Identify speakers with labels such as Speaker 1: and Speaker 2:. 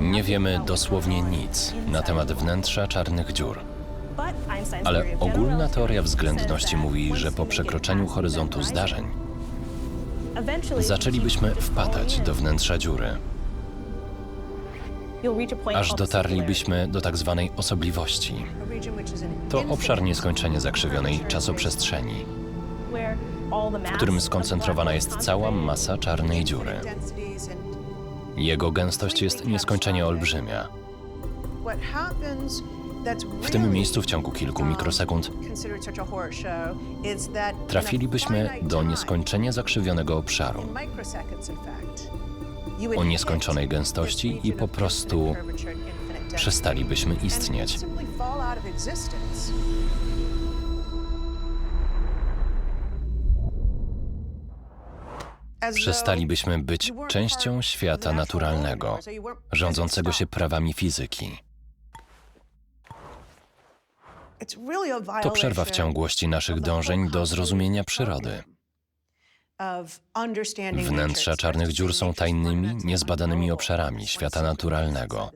Speaker 1: Nie wiemy dosłownie nic na temat wnętrza czarnych dziur, ale ogólna teoria względności mówi, że po przekroczeniu horyzontu zdarzeń zaczęlibyśmy wpadać do wnętrza dziury, aż dotarlibyśmy do tak zwanej osobliwości. To obszar nieskończenie zakrzywionej czasoprzestrzeni, w którym skoncentrowana jest cała masa czarnej dziury. Jego gęstość jest nieskończenie olbrzymia. W tym miejscu w ciągu kilku mikrosekund trafilibyśmy do nieskończenie zakrzywionego obszaru o nieskończonej gęstości i po prostu przestalibyśmy istnieć. Przestalibyśmy być częścią świata naturalnego, rządzącego się prawami fizyki. To przerwa w ciągłości naszych dążeń do zrozumienia przyrody. Wnętrza czarnych dziur są tajnymi, niezbadanymi obszarami świata naturalnego.